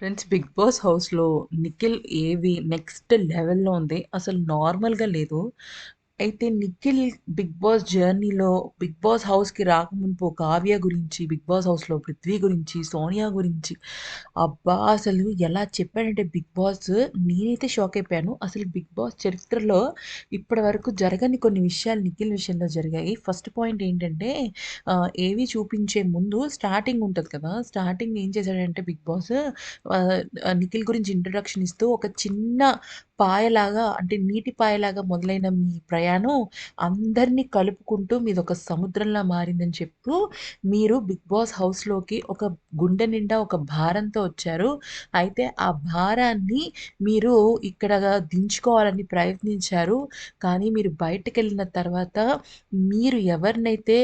Friends 'big boss' హౌస్‌లో నిఖిల్ ఏవి next లెవెల్‌లో ఉంది. అసలు నార్మల్‌గా లేదు. అయితే నిఖిల్ 'బిగ్ బాస్' జర్నీలో 'బిగ్ బాస్' హౌస్‌కి రాకముందు కావ్య గురించి, 'బిగ్ బాస్' హౌస్‌లో పృథ్వీ గురించి, సోనియా గురించి అబ్బా! అసలు ఎలా చెప్పాడంటే 'బిగ్ బాస్' నేనైతే షాక్ అయిపోయాను. అసలు 'బిగ్ బాస్' చరిత్రలో ఇప్పటి వరకు జరగని కొన్ని విషయాలు నిఖిల్ విషయంలో జరిగాయి. ఫస్ట్ పాయింట్ ఏంటంటే ఏవి చూపించే ముందు స్టార్టింగ్ ఉంటుంది కదా! స్టార్టింగ్ ఏం చేశాడంటే 'బిగ్ బాస్' నిఖిల్ గురించి ఇంట్రడక్షన్ ఇస్తూ ఒక చిన్న పాయలాగా అంటే నీటి పాయలాగా మొదలైన మీ ప్రయాణం అందరిని కలుపుకుంటూ మీదొక సముద్రంలా మారిందని చెప్తూ, మీరు 'బిగ్ బాస్' హౌస్‌లోకి ఒక గుండె నిండా ఒక భారంతో వచ్చారు. అయితే ఆ భారాన్ని మీరు ఇక్కడ దించుకోవాలని ప్రయత్నించారు. కానీ మీరు బయటికెళ్ళిన తర్వాత మీరు ఎవరినైతే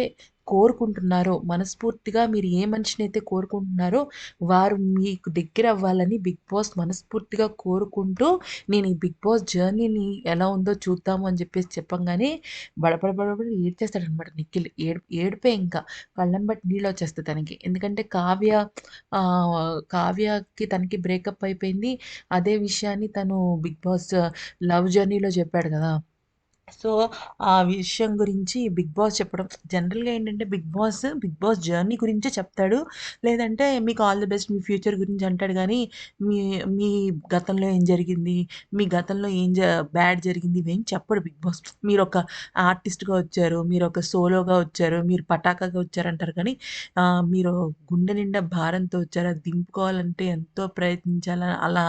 కోరుకుంటున్నారో, మనస్ఫూర్తిగా మీరు ఏ మనిషినైతే కోరుకుంటున్నారో వారు మీకు దగ్గర అవ్వాలని 'బిగ్ బాస్' మనస్ఫూర్తిగా కోరుకుంటూ, నేను ఈ 'బిగ్ బాస్' జర్నీని ఎలా ఉందో చూద్దాము అని చెప్పేసి చెప్పంగానే బడబడ బడబడ ఏడ్చేస్తాడనమాట నిఖిల్. ఏడు ఏడిపోయి ఇంకా. కళ్ళం బట్టి నీళ్ళు నీళ్ళొచ్చేస్తాయి తనకి. ఎందుకంటే కావ్య కావ్యకి తనకి బ్రేకప్ అయిపోయింది. అదే విషయాన్ని తను 'బిగ్ బాస్' లవ్ జర్నీలో చెప్పాడు కదా! సో, ఆ విషయం గురించి 'బిగ్ బాస్' చెప్పడం జనరల్‌గా ఏంటంటే 'Bigg Boss' 'Bigg Boss' journey గురించే చెప్తాడు. లేదంటే మీకు ఆల్ ది బెస్ట్ మీ ఫ్యూచర్ గురించి అంటాడు కానీ మీ మీ గతంలో ఏం జరిగింది? మీ గతంలో ఏం జ బ్యాడ్ జరిగింది? ఇవేం చెప్పడు 'బిగ్ బాస్.' మీరొక ఆర్టిస్ట్‌గా వచ్చారు. మీరు ఒక సోలోగా వచ్చారు. మీరు పటాకాగా వచ్చారంటారు కానీ, మీరు గుండె నిండా భారంతో వచ్చారు. అది దింపుకోవాలంటే ఎంతో ప్రయత్నించాలని అలా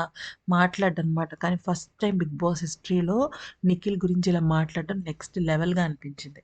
మాట్లాడడనమాట. కానీ ఫస్ట్ టైం 'బిగ్ బాస్' హిస్టరీలో నిఖిల్ గురించి ఇలా మాట్లాడడం నెక్స్ట్ లెవెల్‌గా అనిపించింది.